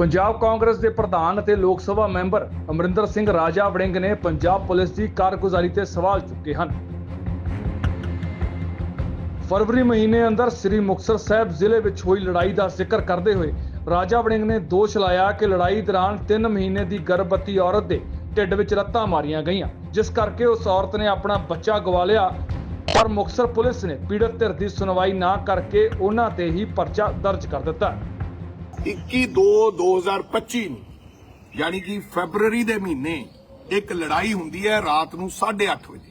ਪੰਜਾਬ ਕਾਂਗਰਸ ਦੇ ਪ੍ਰਧਾਨ ਅਤੇ ਲੋਕ ਸਭਾ ਮੈਂਬਰ ਅਮਰਿੰਦਰ ਸਿੰਘ ਰਾਜਾ ਵੜਿੰਗ ਨੇ ਪੰਜਾਬ ਪੁਲਿਸ ਦੀ ਕਾਰਗੁਜ਼ਾਰੀ ਤੇ ਸਵਾਲ ਚੁੱਕੇ ਹਨ। ਫਰਵਰੀ ਮਹੀਨੇ ਅੰਦਰ ਸ੍ਰੀ ਮੁਕਤਸਰ ਸਾਹਿਬ ਜ਼ਿਲ੍ਹੇ ਵਿੱਚ ਹੋਈ ਲੜਾਈ ਦਾ ਜ਼ਿਕਰ ਕਰਦੇ ਹੋਏ ਰਾਜਾ ਵੜਿੰਗ ਨੇ ਦੋਸ਼ ਲਾਇਆ ਕਿ ਲੜਾਈ ਦੌਰਾਨ 3 ਮਹੀਨੇ ਦੀ ਗਰਭਵਤੀ ਔਰਤ ਦੇ ਢਿੱਡ ਵਿੱਚ ਲੱਤਾਂ ਮਾਰੀਆਂ ਗਈਆਂ, ਜਿਸ ਕਰਕੇ ਉਸ ਔਰਤ ਨੇ ਆਪਣਾ ਬੱਚਾ ਗਵਾ ਲਿਆ। ਪਰ ਮੁਕਤਸਰ ਪੁਲਿਸ ਨੇ ਪੀੜਤ ਧਿਰ ਦੀ ਸੁਣਵਾਈ ਨਾ ਕਰਕੇ ਉਹਨਾਂ ਤੇ ਹੀ ਪਰਚਾ ਦਰਜ ਕਰ ਦਿੱਤਾ। 21/2/2025 ਨੂੰ ਯਾਨੀ ਕਿ ਫੈਬਰੂਅਰੀ ਦੇ ਮਹੀਨੇ ਇੱਕ ਲੜਾਈ ਹੁੰਦੀ ਹੈ ਰਾਤ ਨੂੰ 8:30 ਵਜੇ।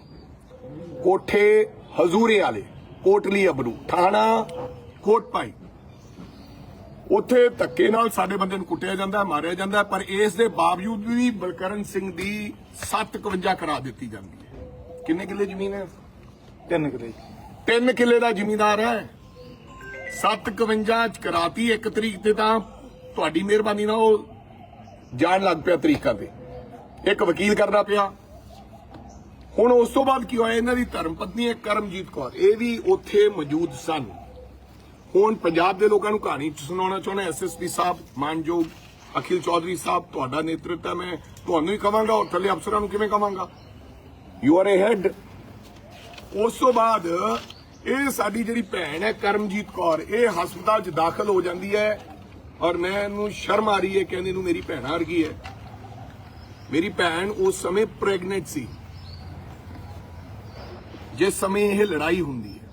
ਕੋਠੇ ਹਜ਼ੂਰੇ ਵਾਲੇ ਕੋਟਲੀ ਅਬਰੂ ਥਾਣਾ ਕੋਟ ਪਾਈ ਉੱਥੇ ਧੱਕੇ ਨਾਲ ਸਾਡੇ ਬੰਦੇ ਨੂੰ ਕੁੱਟਿਆ ਜਾਂਦਾ ਮਾਰਿਆ ਜਾਂਦਾ ਪਰ ਇਸ ਦੇ ਬਾਵਜੂਦ ਵੀ ਬਲਕਰਨ ਸਿੰਘ ਦੀ 751 ਕਰਾ ਦਿੱਤੀ ਜਾਂਦੀ ਹੈ। ਕਿੰਨੇ ਕਿੱਲੇ ਜ਼ਮੀਨ ਹੈ? ਤਿੰਨ ਕਿਲੇ। ਤਿੰਨ ਕਿੱਲੇ ਦਾ ਜ਼ਿਮੀਂਦਾਰ ਹੈ। 751 ਚ ਕਰਾਤੀ ਇੱਕ ਤਰੀਕ ਤੇ ਤਾਂ ਤੁਹਾਡੀ ਮਿਹਰਬਾਨੀ ਨਾਲ ਉਹ ਜਾਣ ਲੱਗ ਪਿਆ ਤਰੀਕਾਂ ਤੇ। ਇੱਕ ਵਕੀਲ ਕਰਨਾ ਪਿਆ। ਹੁਣ ਉਸ ਤੋਂ ਬਾਅਦ ਕੀ ਹੋਇਆ? ਇਹਨਾਂ ਦੀ ਧਰਮ ਪਤਨੀ ਕਰਮਜੀਤ ਕੌਰ। ਇਹ ਵੀ ਉੱਥੇ ਮੌਜੂਦ ਸਨ। ਹੁਣ ਪੰਜਾਬ ਦੇ ਲੋਕਾਂ ਨੂੰ ਕਹਾਣੀ ਚ ਸੁਣਾਉਣਾ ਚਾਹੁੰਦਾ ਐਸਐਸਪੀ ਸਾਹਿਬ, ਮਾਨਯੋਗ ਅਖਿਲ ਚੌਧਰੀ ਸਾਹਿਬ, ਤੁਹਾਡਾ ਨੇਤਰਤਵ ਮੈਂ ਤੁਹਾਨੂੰ ਹੀ ਕਵਾਂਗਾ ਔਰ ਥੱਲੇ ਅਫਸਰਾਂ ਨੂੰ ਕਿਵੇਂ ਕਵਾਂਗਾ ਯੂ ਆਰ ਅ ਹੈਡ ਉਸ ਤੋਂ ਬਾਅਦ ਇਹ ਸਾਡੀ ਜਿਹੜੀ ਭੈਣ ਹੈ ਕਰਮਜੀਤ ਕੌਰ, ਇਹ ਹਸਪਤਾਲ 'ਚ ਦਾਖਲ ਹੋ ਜਾਂਦੀ ਹੈ ਔਰ ਮੈਂ ਇਹਨੂੰ ਸ਼ਰਮ ਆ ਰਹੀ ਹੈ, ਕਹਿੰਦੇ ਨੂੰ ਮੇਰੀ ਭੈਣ ਵਰਗੀ ਹੈ। ਮੇਰੀ ਭੈਣ ਉਸ ਸਮੇਂ ਪ੍ਰੈਗਨੈਂਟ ਸੀ। ਜਿਸ ਸਮੇਂ ਇਹ ਲੜਾਈ ਹੁੰਦੀ ਹੈ।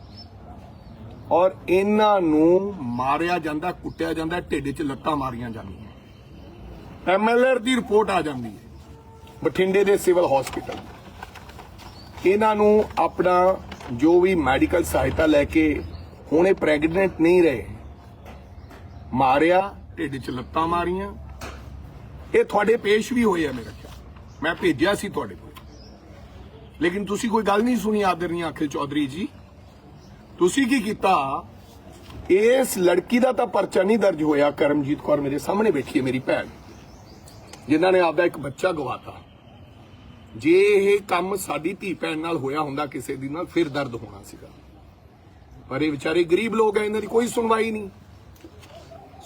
ਔਰ ਇਹਨਾਂ ਨੂੰ ਮਾਰਿਆ ਜਾਂਦਾ, ਕੁੱਟਿਆ ਜਾਂਦਾ, ਢਿੱਡ 'ਚ ਲੱਤਾਂ ਮਾਰੀਆਂ ਜਾਂਦੀਆਂ। ਐਮਐਲਆਰ ਦੀ ਰਿਪੋਰਟ ਆ ਜਾਂਦੀ ਹੈ। ਬਠਿੰਡੇ ਦੇ ਸਿਵਲ ਹਸਪੀਟਲ। ਇਹਨਾਂ ਨੂੰ ਆਪਣਾ ਜੋ ਵੀ ਮੈਡੀਕਲ ਸਹਾਇਤਾ ਲੈ ਕੇ ਹੁਣੇ ਪ੍ਰੈਗਨੈਂਟ ਨਹੀਂ ਰਹੇ, ਮਾਰਿਆ, ਢਿੱਡ 'ਚ ਲੱਤਾਂ ਮਾਰੀਆਂ। ਇਹ ਤੁਹਾਡੇ ਪੇਸ਼ ਵੀ ਹੋਏ ਆ ਮੇਰੇ ਖਿਆਲ। ਮੈਂ ਭੇਜਿਆ ਸੀ ਤੁਹਾਡੇ ਕੋਲ। ਲੇਕਿਨ ਤੁਸੀਂ ਕੋਈ ਗੱਲ ਨਹੀਂ ਸੁਣੀ ਆਦਰਨੀ ਅਖਿਲ ਚੌਧਰੀ ਜੀ। ਤੁਸੀਂ ਕੀ ਕੀਤਾ? ਇਸ ਲੜਕੀ ਦਾ ਤਾਂ ਪਰਚਾ ਨਹੀਂ ਦਰਜ ਹੋਇਆ, ਕਰਮਜੀਤ ਕੌਰ ਮੇਰੇ ਸਾਹਮਣੇ ਬੈਠੀ ਹੈ ਮੇਰੀ ਭੈਣ, ਜਿਨ੍ਹਾਂ ਨੇ ਆਪਦਾ ਇੱਕ ਬੱਚਾ ਗਵਾਤਾ। ਜੇ ਇਹ ਕੰਮ ਸਾਡੀ ਧੀ ਭੈਣ ਨਾਲ ਹੋਇਆ ਹੁੰਦਾ ਕਿਸੇ ਦੀ ਨਾਲ, ਫਿਰ ਦਰਦ ਹੋਣਾ ਸੀਗਾ। ਪਰ ਇਹ ਵਿਚਾਰੇ ਗਰੀਬ ਲੋਕ ਐ ਇਹਨਾਂ ਦੀ ਕੋਈ ਸੁਣਵਾਈ ਨਹੀਂ।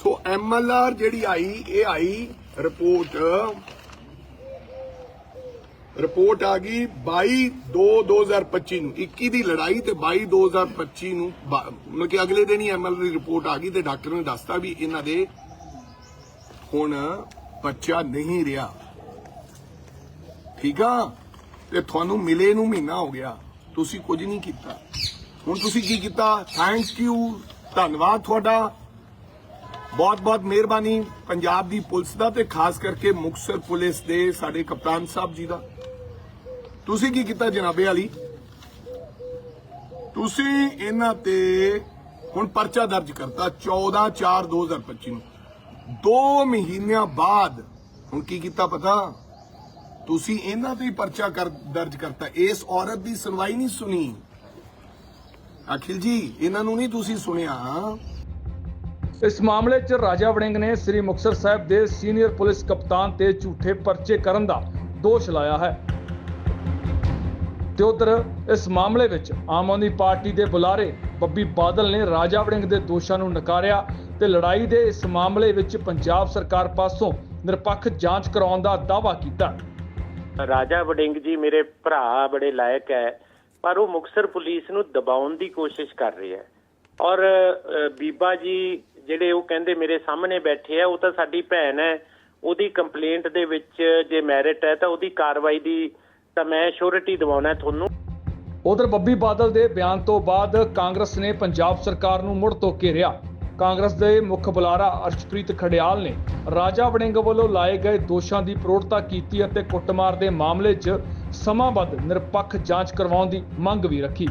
ਸੋ ਐਮਐਲਆਰ ਜਿਹੜੀ ਆਈ, ਇਹ ਆਈ ਰਿਪੋਰਟ। ਰਿਪੋਰਟ ਆ ਗਈ 22 2 2025 ਨੂੰ। 21 ਦੀ ਲੜਾਈ ਤੇ 22 2025 ਨੂੰ ਮਤਲਬ ਕਿ ਅਗਲੇ ਦਿਨ ਹੀ ਐਮਐਲਆਰ ਦੀ ਰਿਪੋਰਟ ਆ ਗਈ ਤੇ ਡਾਕਟਰ ਨੇ ਦੱਸਤਾ ਵੀ ਇਹਨਾਂ ਦੇ ਹੁਣ ਬੱਚਾ ਨਹੀਂ ਰਿਹਾ। ਠੀਕ ਆ? ਤੇ ਤੁਹਾਨੂੰ ਮਿਲੇ ਨੂੰ ਮਹੀਨਾ ਹੋ ਗਿਆ। ਤੁਸੀਂ ਕੁਝ ਨਹੀਂ ਕੀਤਾ। ਹੁਣ ਤੁਸੀਂ ਕੀ ਕੀਤਾ? ਥੈਂਕ ਯੂ ਧੰਨਵਾਦ ਤੁਹਾਡਾ। ਬਹੁਤ ਬਹੁਤ ਮਿਹਰਬਾਨੀ ਪੰਜਾਬ ਦੀ ਪੁਲਿਸ ਦਾ ਤੇ ਖਾਸ ਕਰਕੇ ਮੁਕਤਸਰ ਪੁਲਿਸ ਦੇ ਸਾਡੇ ਕਪਤਾਨ ਸਾਹਿਬ ਜੀ ਦਾ। ਤੁਸੀਂ ਕੀ ਕੀਤਾ ਜਨਾਬੇ ਵਾਲੀ? ਤੁਸੀਂ ਇਹਨਾਂ ਤੇ ਹੁਣ ਪਰਚਾ ਦਰਜ ਕਰਤਾ 14 4 2025 ਨੂੰ। 2 ਮਹੀਨਿਆਂ ਬਾਅਦ ਹੁਣ ਕੀ ਕੀਤਾ ਪਤਾ? ਤੁਸੀਂ ਇਹਨਾਂ ਤੇ ਹੀ ਪਰਚਾ ਕਰ ਦਰਜ ਕਰਤਾ। ਇਸ ਔਰਤ ਦੀ ਸੁਣਵਾਈ ਨਹੀਂ ਸੁਣੀ। ਅਖਿਲ ਜੀ, ਇਹਨਾਂ ਨੂੰ ਨਹੀਂ ਤੁਸੀਂ ਸੁਣਿਆ? ਇਸ ਮਾਮਲੇ 'ਚ ਰਾਜਾ ਵੜਿੰਗ ਨੇ ਸ੍ਰੀ ਮੁਕਤਸਰ ਸਾਹਿਬ ਦੇ ਸੀਨੀਅਰ ਪੁਲਿਸ ਕਪਤਾਨ ਤੇ ਝੂਠੇ ਪਰਚੇ ਕਰਨ ਦਾ ਦੋਸ਼ ਲਾਇਆ ਹੈ। ਤੇ ਉਧਰ ਇਸ ਮਾਮਲੇ ਵਿੱਚ ਆਮ ਆਦਮੀ ਪਾਰਟੀ ਦੇ ਬੁਲਾਰੇ ਬੱਬੀ ਬਾਦਲ ਨੇ ਰਾਜਾ ਵੜਿੰਗ ਦੇ ਦੋਸ਼ਾਂ ਨੂੰ ਨਕਾਰਿਆ ਤੇ ਲੜਾਈ ਦੇ ਇਸ ਮਾਮਲੇ ਵਿੱਚ ਪੰਜਾਬ ਸਰਕਾਰ ਪਾਸੋਂ ਨਿਰਪੱਖ ਜਾਂਚ ਕਰਾਉਣ ਦਾ ਦਾਅਵਾ ਕੀਤਾ। ਰਾਜਾ ਵਡਿੰਗ ਜੀ ਮੇਰੇ ਭਰਾ ਬੜੇ ਲਾਇਕ ਹੈ, ਪਰ ਉਹ ਮੁਕਸਰ ਪੁਲਿਸ ਨੂੰ ਦਬਾਉਣ ਦੀ ਕੋਸ਼ਿਸ਼ ਕਰ ਰਹੇ ਹੈ। ਔਰ ਬੀਬਾ ਜੀ ਜਿਹੜੇ ਉਹ ਕਹਿੰਦੇ ਮੇਰੇ ਸਾਹਮਣੇ ਬੈਠੇ ਆ, ਉਹ ਤਾਂ ਸਾਡੀ ਭੈਣ ਹੈ। ਉਹਦੀ ਕੰਪਲੇਂਟ ਦੇ ਵਿੱਚ ਜੇ ਮੈਰਿਟ ਹੈ ਤਾਂ ਉਹਦੀ ਕਾਰਵਾਈ ਦੀ ਤਾਂ ਮੈਂ ਸ਼ੋਰਿਟੀ ਦਿਵਾਉਣਾ ਤੁਹਾਨੂੰ। ਉਧਰ ਬੱਬੀ ਬਾਦਲ ਦੇ ਬਿਆਨ ਤੋਂ ਬਾਅਦ ਕਾਂਗਰਸ ਨੇ ਪੰਜਾਬ ਸਰਕਾਰ ਨੂੰ ਮੁੜ ਤੋਂ ਘੇਰਿਆ ਕਾਂਗਰਸ ਦੇ ਮੁੱਖ ਬੁਲਾਰਾ ਅਰਸ਼ਪ੍ਰੀਤ ਖੜਿਆਲ ਨੇ ਰਾਜਾ ਵੜਿੰਗ ਵੱਲੋਂ ਲਾਏ ਗਏ ਦੋਸ਼ਾਂ ਦੀ ਪ੍ਰੋੜਤਾ ਕੀਤੀ ਅਤੇ ਕੁੱਟਮਾਰ ਦੇ ਮਾਮਲੇ 'ਚ ਸਮਾਂਬੱਧ ਨਿਰਪੱਖ ਜਾਂਚ ਕਰਵਾਉਣ ਦੀ ਮੰਗ ਵੀ ਰੱਖੀ।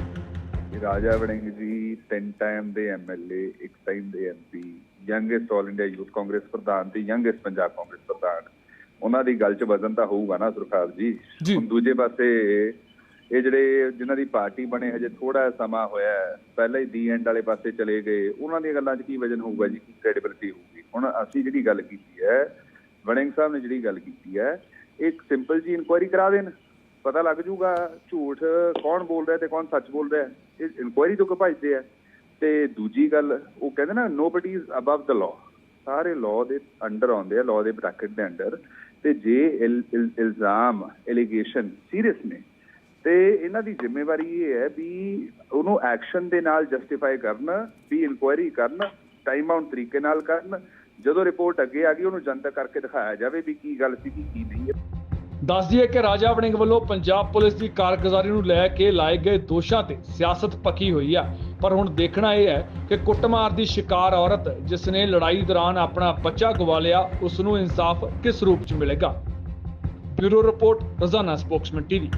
ਇਹ ਰਾਜਾ ਵੜਿੰਗ ਜੀ ਤਿੰਨ ਟਾਈਮ ਦੇ ਐਮਐਲਏ ਇੱਕ ਟਾਈਮ ਦੇ MP youngest all India youth Congress ਪ੍ਰਧਾਨ ਤੇ ਯੰਗੈਸਟ ਪੰਜਾਬ ਕਾਂਗਰਸ ਪ੍ਰਧਾਨ। ਉਹਨਾਂ ਦੀ ਗੱਲ 'ਚ ਵਜ਼ਨ ਤਾਂ ਹੋਊਗਾ ਨਾ ਸੁਰਖਾਰ ਜੀ? ਜੀ। ਹੁਣ ਦੂਜੇ ਪਾਸੇ ਇਹ ਜਿਹੜੇ ਜਿਨ੍ਹਾਂ ਦੀ ਪਾਰਟੀ ਬਣੇ, ਹਜੇ ਥੋੜਾ ਸਮਾਂ ਹੋਇਆ ਪਹਿਲਾਂ ਹੀ ਦੀ ਐਂਡ ਵਾਲੇ ਪਾਸੇ ਚਲੇ ਗਏ। ਉਹਨਾਂ ਦੀਆਂ ਗੱਲਾਂ 'ਚ ਕੀ ਵਜ਼ਨ ਹੋਊਗਾ ਜੀ? ਕੀ ਕ੍ਰੈਡੀਬਿਲਿਟੀ ਹੋਊਗੀ? ਹੁਣ ਅਸੀਂ ਜਿਹੜੀ ਗੱਲ ਕੀਤੀ ਹੈ ਵੜਿੰਗ ਸਾਹਿਬ ਨੇ ਜਿਹੜੀ ਗੱਲ ਕੀਤੀ ਹੈ, ਇੱਕ ਸਿੰਪਲ ਜੀ ਇਨਕੁਆਇਰੀ ਕਰਾ ਦੇਣ। ਪਤਾ ਲੱਗ ਜੂਗਾ ਝੂਠ ਕੌਣ ਬੋਲ ਰਿਹਾ ਤੇ ਕੌਣ ਸੱਚ ਬੋਲ ਰਿਹਾ। ਇਹ ਇਨਕੁਆਇਰੀ ਤੋਂ ਕਿਉਂ ਭਜਦੇ ਆ। ਤੇ ਦੂਜੀ ਗੱਲ, ਉਹ ਕਹਿੰਦੇ ਨਾ nobody is above the law ਸਾਰੇ ਲਾਅ ਦੇ ਅੰਡਰ ਆਉਂਦੇ ਆ ਲਾਅ ਦੇ ਬ੍ਰੈਕਟ ਦੇ ਅੰਡਰ ਤੇ ਜੇ ਇਲਜ਼ਾਮ ਐਲੀਗੇਸ਼ਨ ਸੀਰੀਅਸ ਨੇ ਤੇ ਇਹਨਾਂ ਦੀ ਜ਼ਿੰਮੇਵਾਰੀ ਇਹ ਹੈ ਵੀ ਉਹਨੂੰ ਐਕਸ਼ਨ ਦੇ ਨਾਲ ਜਸਟੀਫਾਈ ਕਰਨ, ਵੀ ਇਨਕੁਆਇਰੀ ਕਰਨ ਟਾਈਮ ਆਊਟ ਤਰੀਕੇ ਨਾਲ ਕਰਨ, ਜਦੋਂ ਰਿਪੋਰਟ ਅੱਗੇ ਆ ਗਈ, ਉਹਨੂੰ ਜਨਤਕ ਕਰਕੇ ਦਿਖਾਇਆ ਜਾਵੇ ਵੀ ਕੀ ਗੱਲ ਸੀ ਕੀ ਨਹੀਂ। ਹੈ ਦੱਸ ਦਈਏ ਕਿ ਰਾਜਾ ਵੜਿੰਗ ਵੱਲੋਂ ਪੰਜਾਬ ਪੁਲਿਸ ਦੀ ਕਾਰਗੁਜ਼ਾਰੀ ਨੂੰ ਲੈ ਕੇ ਲਾਏ ਗਏ ਦੋਸ਼ਾਂ ਤੇ ਸਿਆਸਤ ਪੱਕੀ ਹੋਈ ਆ। ਪਰ ਹੁਣ ਦੇਖਣਾ ਇਹ ਹੈ ਕਿ ਕੁੱਟਮਾਰ ਦੀ ਸ਼ਿਕਾਰ ਔਰਤ ਜਿਸ ਨੇ ਲੜਾਈ ਦੌਰਾਨ ਆਪਣਾ ਬੱਚਾ ਗਵਾ ਲਿਆ ਉਸ ਨੂੰ ਇਨਸਾਫ ਕਿਸ ਰੂਪ 'ਚ ਮਿਲੇਗਾ? Bureau report, Rozana spokesman TV.